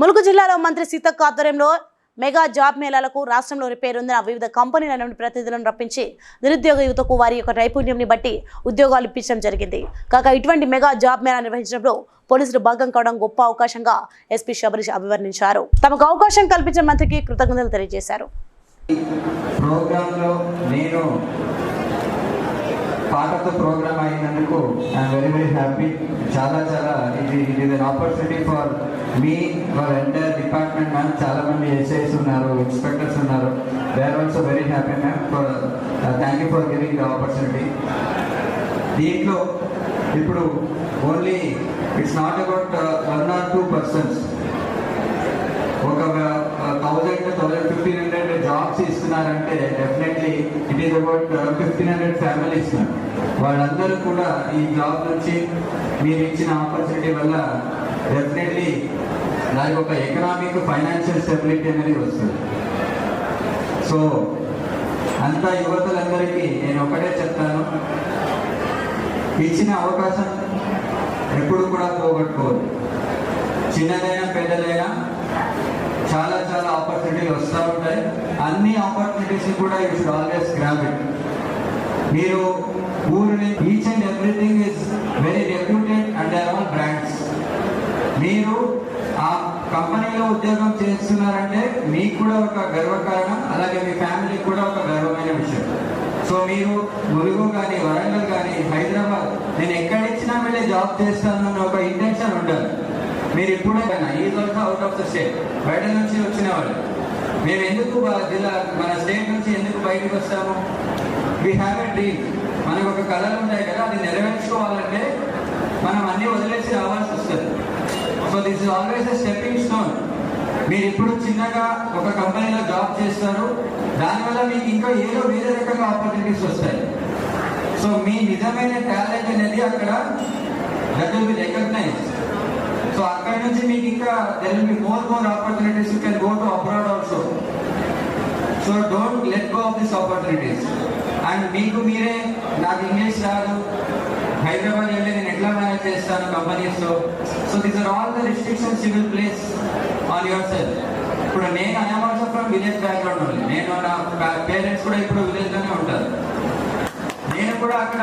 ములుగు జిల్లాలో మంత్రి సీతక్క ఆధ్వర్యంలో మెగా జాబ్ మేళాలకు రాష్ట్రంలోని పేరొందిన వివిధ కంపెనీల నుండి ప్రతినిధులను రప్పించి నిరుద్యోగ యువతకు వారి యొక్క నైపుణ్యంని బట్టి ఉద్యోగాలు ఇప్పించడం జరిగింది. కాక ఇటువంటి మెగా జాబ్ మేళా నిర్వహించడంలో పోలీసులు భాగం కావడం గొప్ప అవకాశంగా ఎస్పీ శబరీష్ అభివర్ణించారు. తమకు అవకాశం కల్పించిన మంత్రికి కృతజ్ఞతలు తెలియజేశారు. ప్రోగ్రాంలో నేను పాటతో ప్రోగ్రామ్ అయినందుకు ఐఎమ్ వెరీ వెరీ హ్యాపీ చాలా చాలా ఇది ఇది is an opportunity for me for entire department ma'am చాలా మంది ఎస్ఐస్ ఉన్నారు ఇన్స్పెక్టర్స్ ఉన్నారు. They are also very happy ma'am for thank you for giving the opportunity దీంట్లో ఇప్పుడు only it's not a one or two persons ఒక thousand thousand fifteen hundred jobs ఇస్తున్నారంటే definitely it is about fifteen hundred families వాళ్ళందరూ కూడా ఈ job నుంచి మీరు ఇచ్చిన ఆపర్చునిటీ వల్ల డెఫినెట్లీ దానికి ఒక ఎకనామిక్ ఫైనాన్షియల్ స్టెబిలిటీ అనేది వస్తుంది. సో అంతా యువతలందరికీ నేను ఒకటే చెప్తాను. ఇచ్చిన అవకాశం ఎప్పుడు కూడా పోగొట్టుకోవద్దు. చిన్నదైనా పెద్దదైనా చాలా చాలా ఆపర్చునిటీలు వస్తూ ఉంటాయి. అన్ని ఆపర్చునిటీస్ కూడా you should always grab it మీరు ఊరిని each and everything is very reputed and are all brands మీరు ఆ కంపెనీలో ఉద్యోగం చేస్తున్నారంటే మీకు కూడా ఒక గర్వకారణం అలాగే మీ ఫ్యామిలీకి కూడా ఒక గర్వమైన విషయం. సో మీరు ములుగు కానీ వరంగల్ కానీ హైదరాబాద్ నేను ఎక్కడిచ్చినా వెళ్ళి జాబ్ చేస్తానన్న మీరు ఎప్పుడైనా ఈ also out of the state బయట నుంచి వచ్చిన వాళ్ళు మేము ఎందుకు జిల్లా మన స్టేట్ నుంచి ఎందుకు బయటకు వస్తాము? వీ హ్యావ్ ఎ డ్రీమ్ మనకు ఒక కళలు ఉంటాయి కదా అది నెరవేర్చుకోవాలంటే మనం అన్ని వదిలేసి రావాల్సి వస్తుంది. So this is always a stepping stone మీరు ఇప్పుడు చిన్నగా ఒక కంపెనీలో జాబ్ చేస్తారు. దానివల్ల మీకు ఇంకా ఏదో వేరే రకంగా ఆపర్చునిటీస్ వస్తాయి. సో మీ నిజమైన టాలెంట్ అనేది అక్కడ that will be recognised so అక్కడ నుంచి మీకు ఇంకా there'll be more more opportunities you can go to abroad also so don't let go of this opportunities and మీకు మీరే నాకు ఇంగ్లీష్ రాదు. హైదరాబాద్ వెళ్ళి నేను ఎట్లా మేనేజ్ చేస్తాను కంపెనీస్లో so these are all the restrictions you will place on your yourself నేను I'm also from village background ఉంది నేను నా పేరెంట్స్ కూడా ఇప్పుడు విలేజ్లోనే ఉంటారు. నేను కూడా అక్కడ